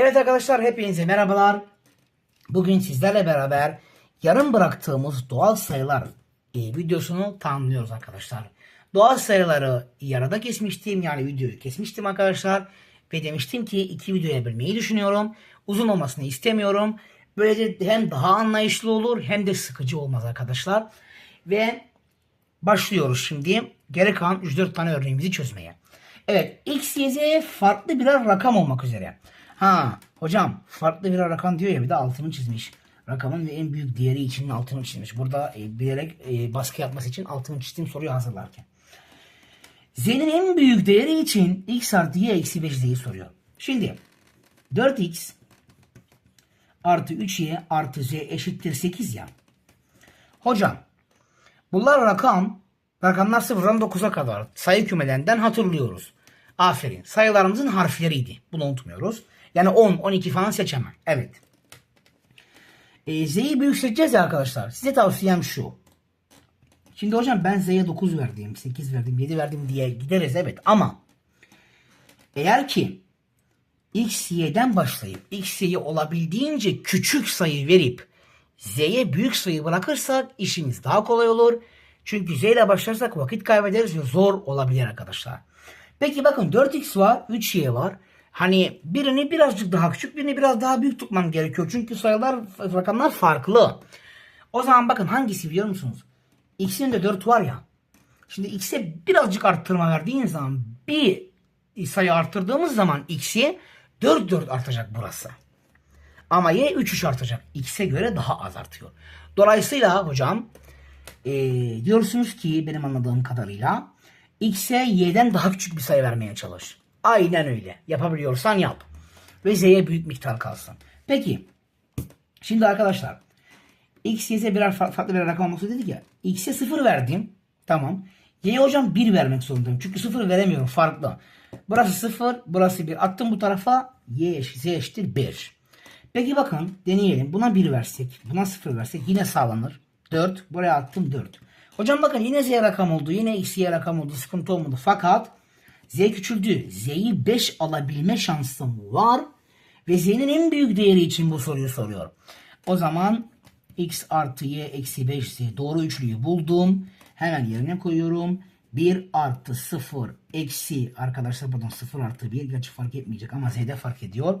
Evet arkadaşlar hepinize merhabalar. Bugün sizlerle beraber yarım bıraktığımız doğal sayılar e, videosunu tamamlıyoruz arkadaşlar. Doğal sayıları yarıda kesmiştim yani videoyu kesmiştim arkadaşlar. Ve demiştim ki iki videoya bölmeyi düşünüyorum. Uzun olmasını istemiyorum. Böylece hem daha anlayışlı olur hem de sıkıcı olmaz arkadaşlar. Ve başlıyoruz şimdi. Geri kalan 3-4 tane örneğimizi çözmeye. Evet x, y, z farklı birer rakam olmak üzere. Ha hocam farklı birer rakam diyor ya bir de altını çizmiş. Rakamın ve en büyük değeri için altını çizmiş. Burada e, bilerek e, baskı yapması için altını çizdiğim soruyu hazırlarken. Z'nin en büyük değeri için x artı y eksi 5z'yi soruyor. Şimdi 4x artı 3y artı z eşittir 8 ya. Hocam bunlar rakam rakamlar 0'dan 9'a kadar sayı kümelerinden hatırlıyoruz. Aferin. Sayılarımızın harfleriydi. Bunu unutmuyoruz. Yani 10, 12 falan seçemem. Evet. E, Z'yi büyük seçeceğiz ya arkadaşlar. Size tavsiyem şu. Şimdi hocam ben Z'ye 9 verdim, 8 verdim, 7 verdim diye gideriz evet ama eğer ki x, y'den başlayıp x, y'yi olabildiğince küçük sayı verip z'ye büyük sayı bırakırsak işimiz daha kolay olur. Çünkü z ile başlarsak vakit kaybederiz ve zor olabilir arkadaşlar. Peki bakın 4x var, 3y var. Hani birini birazcık daha küçük, birini biraz daha büyük tutmam gerekiyor. Çünkü sayılar, rakamlar farklı. O zaman bakın hangisi biliyor musunuz? X'in de 4 var ya. Şimdi X'e birazcık arttırma verdiğin zaman bir sayı arttırdığımız zaman X'e 4 4 artacak burası. Ama Y 3 3 artacak. X'e göre daha az artıyor. Dolayısıyla hocam e, diyorsunuz ki benim anladığım kadarıyla X'e Y'den daha küçük bir sayı vermeye çalış. Aynen öyle. Yapabiliyorsan yap. Ve Z'ye büyük miktar kalsın. Peki. Şimdi arkadaşlar X, Y, birer fa- farklı bir rakam olması dedik ya. X'e 0 verdim. Tamam. Y'ye hocam 1 vermek zorundayım. Çünkü 0 veremiyorum. Farklı. Burası 0. Burası 1. Attım bu tarafa. Y eşit, Z eşittir 1. Peki bakın deneyelim. Buna 1 versek. Buna 0 versek yine sağlanır. 4. Buraya attım 4. Hocam bakın yine Z rakam oldu. Yine X, Y rakam oldu. Sıkıntı olmadı. Fakat Z küçüldü. Z'yi 5 alabilme şansım var. Ve Z'nin en büyük değeri için bu soruyu soruyor. O zaman x artı y eksi 5 ise doğru üçlüyü buldum. Hemen yerine koyuyorum. 1 artı 0 eksi arkadaşlar buradan 0 artı 1 gerçi fark etmeyecek ama z'de fark ediyor.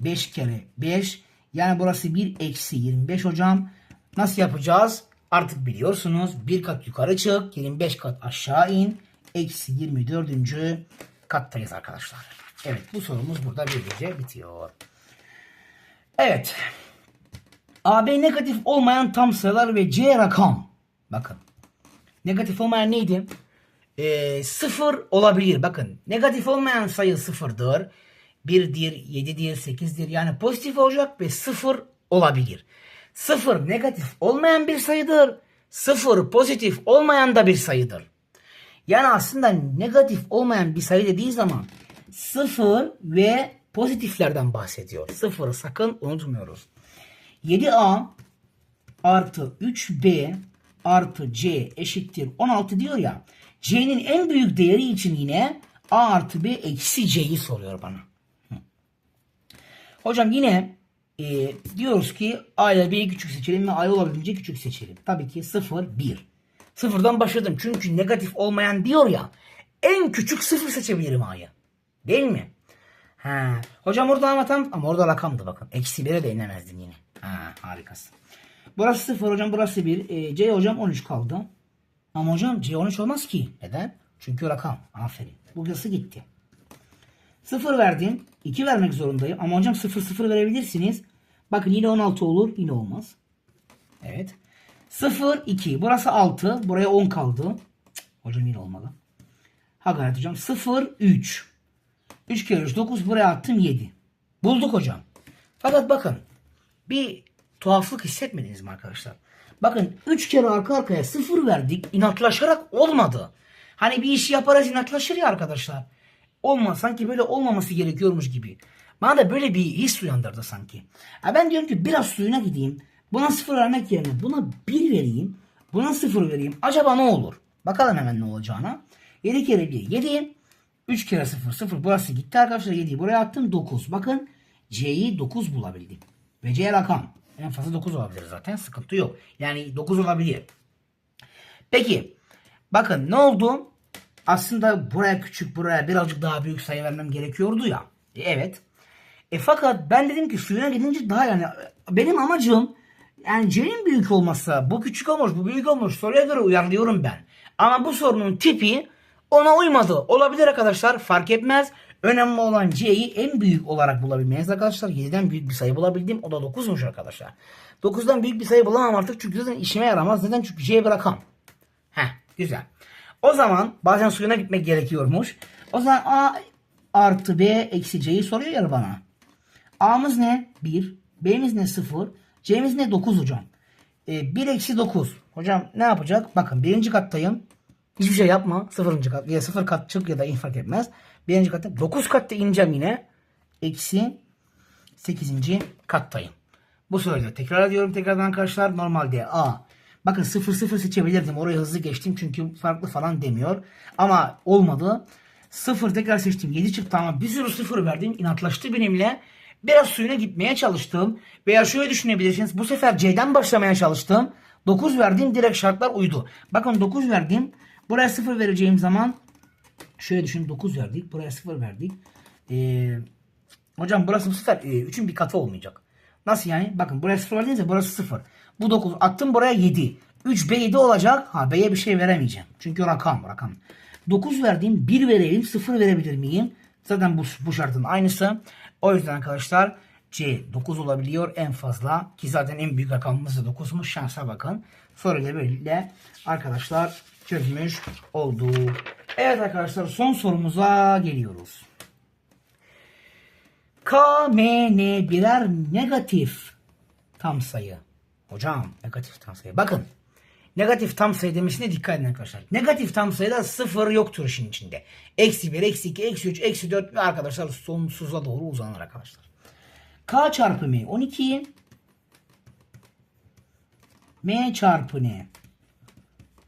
5 kere 5 yani burası 1 eksi 25 hocam. Nasıl yapacağız? Artık biliyorsunuz bir kat yukarı çık 25 kat aşağı in. Eksi 24. kattayız arkadaşlar. Evet bu sorumuz burada böylece bitiyor. Evet. AB negatif olmayan tam sayılar ve C rakam. Bakın. Negatif olmayan neydi? Ee, sıfır olabilir. Bakın. Negatif olmayan sayı sıfırdır. 1'dir, 7'dir, 8'dir. Yani pozitif olacak ve sıfır olabilir. Sıfır negatif olmayan bir sayıdır. Sıfır pozitif olmayan da bir sayıdır. Yani aslında negatif olmayan bir sayı dediği zaman sıfır ve pozitiflerden bahsediyor. Sıfırı sakın unutmuyoruz. 7a artı 3b artı c eşittir 16 diyor ya. C'nin en büyük değeri için yine a artı b eksi c'yi soruyor bana. Hocam yine e, diyoruz ki a ile b'yi küçük seçelim ve a'yı olabildiğince küçük seçelim. Tabii ki 0, 1. Sıfırdan başladım çünkü negatif olmayan diyor ya. En küçük sıfır seçebilirim a'yı. Değil mi? Ha. Hocam orada ama tam ama orada rakamdı bakın. Eksi 1'e de inemezdim yine. Ha, harikasın. Burası 0 hocam burası 1. E, C hocam 13 kaldı. Ama hocam C 13 olmaz ki. Neden? Çünkü rakam. Aferin. Burası gitti. 0 verdim. 2 vermek zorundayım. Ama hocam 0 0 verebilirsiniz. Bakın yine 16 olur. Yine olmaz. Evet. 0 2. Burası 6. Buraya 10 kaldı. Cık, hocam yine olmalı. Ha gayret hocam. 0 3. 3 kere 3 9 buraya attım 7. Bulduk hocam. Fakat bakın bir tuhaflık hissetmediniz mi arkadaşlar? Bakın 3 kere arka arkaya 0 verdik inatlaşarak olmadı. Hani bir işi yaparız inatlaşır ya arkadaşlar. Olmaz sanki böyle olmaması gerekiyormuş gibi. Bana da böyle bir his uyandırdı sanki. Ha ben diyorum ki biraz suyuna gideyim. Buna 0 vermek yerine buna 1 vereyim. Buna 0 vereyim. Acaba ne olur? Bakalım hemen ne olacağına. 7 kere 1 7. 3 kere 0 0 burası gitti arkadaşlar 7'yi buraya attım 9. Bakın C'yi 9 bulabildim. Ve C rakam. En fazla 9 olabilir zaten. Sıkıntı yok. Yani 9 olabilir. Peki. Bakın ne oldu? Aslında buraya küçük buraya birazcık daha büyük sayı vermem gerekiyordu ya. E, evet. E fakat ben dedim ki suyuna gidince daha yani benim amacım yani C'nin büyük olmasa bu küçük olmuş bu büyük olmuş soruya göre uyarlıyorum ben. Ama bu sorunun tipi ona uymadı. Olabilir arkadaşlar fark etmez. Önemli olan C'yi en büyük olarak bulabilmeniz arkadaşlar. 7'den büyük bir sayı bulabildim. O da 9'muş arkadaşlar. 9'dan büyük bir sayı bulamam artık çünkü zaten işime yaramaz. Neden? Çünkü C bir rakam. Heh güzel. O zaman bazen suyuna gitmek gerekiyormuş. O zaman A artı B eksi C'yi soruyor ya bana. A'mız ne? 1. B'miz ne? 0. C'miz ne? 9 hocam. E, 1 eksi 9. Hocam ne yapacak? Bakın birinci kattayım. Hiçbir şey yapma. Sıfırıncı kat. Ya sıfır kat çık ya da in fark etmez. Birinci katta. 9 katta ineceğim yine. Eksi 8. kattayım. Bu sırada tekrar ediyorum tekrardan arkadaşlar. Normalde A. Bakın 0 0 seçebilirdim. Orayı hızlı geçtim çünkü farklı falan demiyor. Ama olmadı. 0 tekrar seçtim. 7 çıktı ama bir sürü 0 verdim. İnatlaştı benimle. Biraz suyuna gitmeye çalıştım. Veya şöyle düşünebilirsiniz. Bu sefer C'den başlamaya çalıştım. 9 verdim. Direkt şartlar uydu. Bakın 9 verdim. Buraya 0 vereceğim zaman şöyle düşün 9 verdik. Buraya 0 verdik. Ee, hocam burası bu sefer 3'ün bir katı olmayacak. Nasıl yani? Bakın buraya 0 verdiniz ya burası 0. Bu 9. Attım buraya 7. 3 B7 olacak. Ha B'ye bir şey veremeyeceğim. Çünkü rakam rakam. 9 verdiğim 1 vereyim 0 verebilir miyim? Zaten bu, bu şartın aynısı. O yüzden arkadaşlar C 9 olabiliyor en fazla. Ki zaten en büyük rakamımız da 9'muş. Şansa bakın. Soruyla böyle arkadaşlar çözmüş oldu. Evet arkadaşlar son sorumuza geliyoruz. K, M, N birer negatif tam sayı. Hocam negatif tam sayı. Bakın negatif tam sayı demişine dikkat edin arkadaşlar. Negatif tam sayıda sıfır yoktur işin içinde. Eksi 1, eksi 2, eksi 3, eksi 4 ve arkadaşlar sonsuza doğru uzanır arkadaşlar. K çarpı M 12 M çarpı N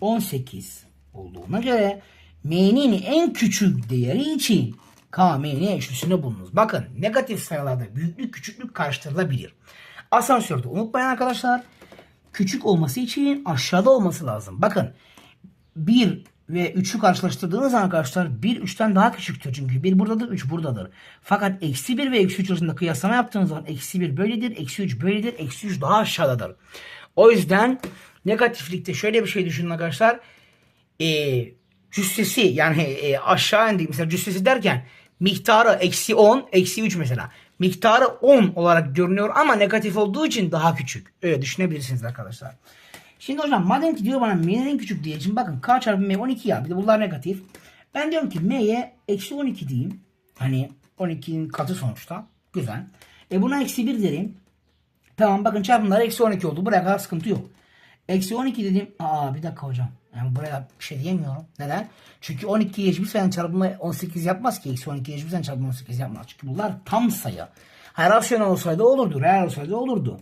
18 olduğuna göre M'nin en küçük değeri için K, M, N eşlisini bulunuz. Bakın negatif sayılarda büyüklük küçüklük karşılaştırılabilir. Asansörde unutmayın arkadaşlar. Küçük olması için aşağıda olması lazım. Bakın 1 ve 3'ü karşılaştırdığınız zaman arkadaşlar 1 3'ten daha küçüktür. Çünkü 1 buradadır 3 buradadır. Fakat eksi 1 ve eksi 3 arasında kıyaslama yaptığınız zaman eksi 1 böyledir. Eksi 3 böyledir. Eksi 3 daha aşağıdadır. O yüzden negatiflikte şöyle bir şey düşünün arkadaşlar. E, cüssesi yani e, aşağı indi. Mesela cüssesi derken miktarı eksi 10 eksi 3 mesela. Miktarı 10 olarak görünüyor ama negatif olduğu için daha küçük. Öyle düşünebilirsiniz arkadaşlar. Şimdi hocam madem ki diyor bana m'nin küçük diyeceğim. Bakın k çarpı m 12 ya. Bir de bunlar negatif. Ben diyorum ki m'ye eksi 12 diyeyim. Hani 12'nin katı sonuçta. Güzel. E buna eksi 1 derim. Tamam bakın çarpımlar eksi 12 oldu. Buraya kadar sıkıntı yok. Eksi 12 dedim. Aa bir dakika hocam. Yani buraya bir şey diyemiyorum. Neden? Çünkü 12 hiçbir sayının çarpımı 18 yapmaz ki. Eksi 12 hiçbir sayının çarpımı 18 yapmaz. Çünkü bunlar tam sayı. Hayır rasyonel olsaydı olurdu. Reel olsaydı olurdu.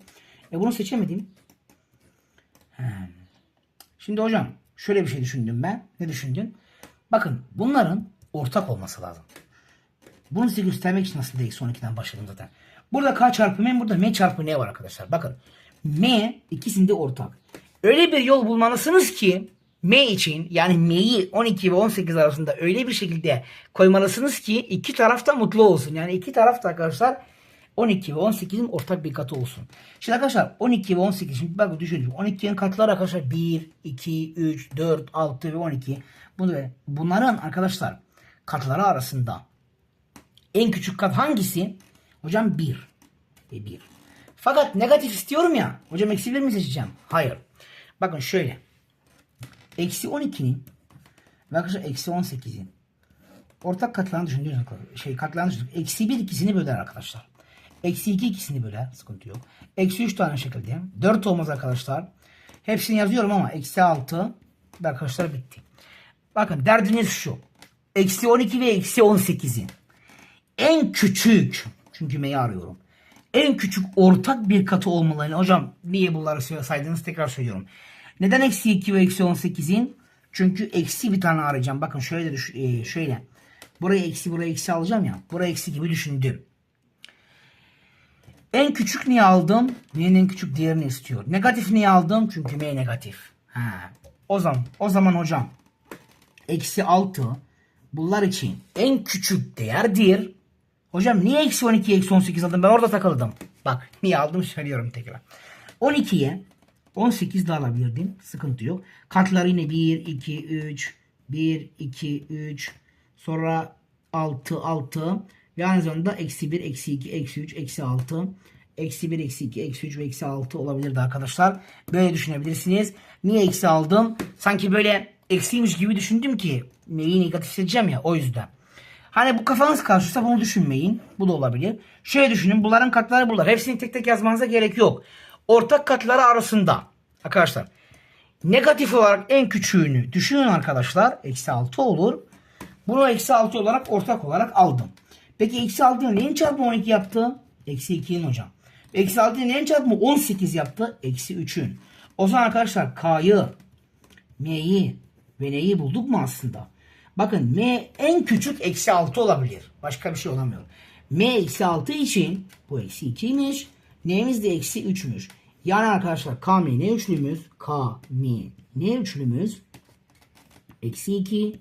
E bunu seçemedim. Şimdi hocam şöyle bir şey düşündüm ben. Ne düşündün? Bakın bunların ortak olması lazım. Bunu size göstermek için aslında eksi 12'den başladım zaten. Burada k çarpı m burada m çarpı n var arkadaşlar. Bakın m ikisinde ortak. Öyle bir yol bulmalısınız ki M için yani M'yi 12 ve 18 arasında öyle bir şekilde koymalısınız ki iki taraf da mutlu olsun. Yani iki taraf da arkadaşlar 12 ve 18'in ortak bir katı olsun. Şimdi arkadaşlar 12 ve 18 şimdi bak düşünün. 12'nin katları arkadaşlar 1, 2, 3, 4, 6 ve 12. Bunu bunların arkadaşlar katları arasında en küçük kat hangisi? Hocam 1 ve 1. Fakat negatif istiyorum ya. Hocam eksi 1 mi seçeceğim? Hayır. Bakın şöyle. Eksi 12'nin ve arkadaşlar eksi 18'in ortak katlarını düşündüğünüz şey katlarını düşündüğünüz eksi 1 ikisini böler arkadaşlar. Eksi 2 ikisini böler. Sıkıntı yok. Eksi 3 tane şekilde. 4 olmaz arkadaşlar. Hepsini yazıyorum ama eksi 6 ve arkadaşlar bitti. Bakın derdiniz şu. Eksi 12 ve eksi 18'in en küçük çünkü M'yi arıyorum. En küçük ortak bir katı olmalı. hocam niye bunları saydınız tekrar söylüyorum. Neden eksi 2 ve eksi 18'in? Çünkü eksi bir tane arayacağım. Bakın şöyle de e, şöyle. Buraya eksi buraya eksi alacağım ya. Buraya eksi gibi düşündüm. En küçük niye aldım? M'nin en küçük değerini istiyor. Negatif niye aldım? Çünkü M negatif. Ha. O zaman, o zaman hocam eksi 6 bunlar için en küçük değerdir. Hocam niye eksi 12 eksi 18 aldım? Ben orada takıldım. Bak niye aldım söylüyorum tekrar. 12'ye 18 de alabilirdim. Sıkıntı yok. Katları yine 1, 2, 3, 1, 2, 3. Sonra 6, 6. Ve aynı zamanda eksi 1, eksi 2, eksi 3, eksi 6. Eksi 1, eksi 2, eksi 3 ve eksi 6 olabilirdi arkadaşlar. Böyle düşünebilirsiniz. Niye eksi aldım? Sanki böyle eksiymiş gibi düşündüm ki neyi negatif seçeceğim ya o yüzden. Hani bu kafanız karşıysa bunu düşünmeyin. Bu da olabilir. Şöyle düşünün. Bunların katları bunlar. Hepsini tek tek yazmanıza gerek yok. Ortak katları arasında. Arkadaşlar. Negatif olarak en küçüğünü düşünün arkadaşlar. Eksi 6 olur. Bunu eksi 6 olarak ortak olarak aldım. Peki eksi 6'nın neyin çarpımı 12 yaptı? Eksi 2'nin hocam. Eksi 6'nın neyin çarpımı 18 yaptı? Eksi 3'ün. O zaman arkadaşlar K'yı, M'yi ve N'yi bulduk mu aslında? Bakın M en küçük eksi 6 olabilir. Başka bir şey olamıyor. M eksi 6 için bu eksi 2'ymiş. N'miz de eksi 3'müş. Yani arkadaşlar K M ne üçlümüz? K M ne üçlümüz? Eksi 2,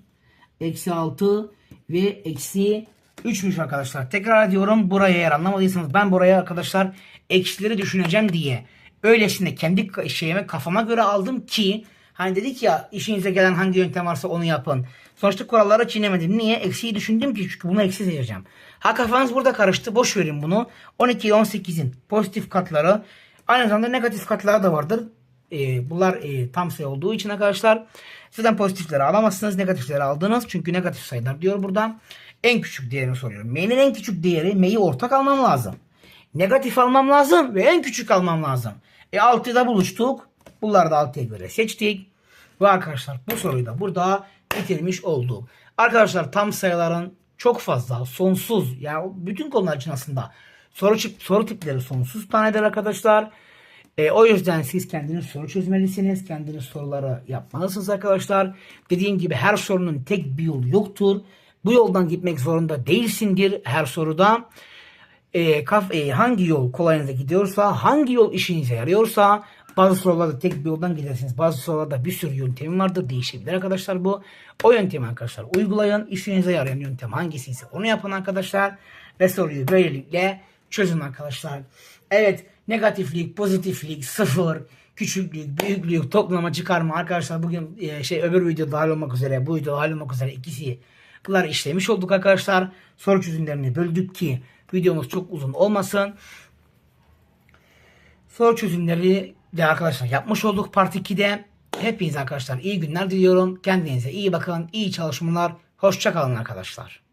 eksi 6 ve eksi 3'müş arkadaşlar. Tekrar ediyorum buraya eğer anlamadıysanız ben buraya arkadaşlar eksileri düşüneceğim diye öylesine kendi şeyime kafama göre aldım ki hani dedik ya işinize gelen hangi yöntem varsa onu yapın. Sonuçta kuralları çiğnemedim. Niye? Eksiyi düşündüm ki çünkü bunu eksi seçeceğim. Ha kafanız burada karıştı. Boş verin bunu. 12 ile 18'in pozitif katları aynı zamanda negatif katları da vardır. Ee, bunlar e, tam sayı olduğu için arkadaşlar sizden pozitifleri alamazsınız. Negatifleri aldınız. Çünkü negatif sayılar diyor burada. En küçük değerini soruyorum. M'nin en küçük değeri M'yi ortak almam lazım. Negatif almam lazım ve en küçük almam lazım. E 6'da buluştuk. Bunları da 6'ya göre seçtik. Ve arkadaşlar bu soruyu da burada bitirmiş olduk. Arkadaşlar tam sayıların çok fazla sonsuz yani bütün konular için aslında soru, soru tipleri sonsuz tanedir arkadaşlar. E, o yüzden siz kendiniz soru çözmelisiniz. Kendiniz soruları yapmalısınız arkadaşlar. Dediğim gibi her sorunun tek bir yolu yoktur. Bu yoldan gitmek zorunda değilsindir her soruda. E, kaf, e, hangi yol kolayınıza gidiyorsa, hangi yol işinize yarıyorsa bazı sorularda tek bir yoldan gidersiniz. Bazı sorularda bir sürü yöntem vardır. Değişebilir arkadaşlar bu. O yöntemi arkadaşlar uygulayın. İşinize yarayan yöntem hangisiyse onu yapın arkadaşlar. Ve soruyu böylelikle çözün arkadaşlar. Evet negatiflik, pozitiflik, sıfır, küçüklük, büyüklük, toplama, çıkarma arkadaşlar bugün e, şey öbür video dahil olmak üzere bu video dahil olmak üzere ikisi bunları işlemiş olduk arkadaşlar. Soru çözümlerini böldük ki videomuz çok uzun olmasın. Soru çözümleri de arkadaşlar yapmış olduk Part 2'de. Hepinize arkadaşlar iyi günler diliyorum. Kendinize iyi bakın. iyi çalışmalar. Hoşçakalın arkadaşlar.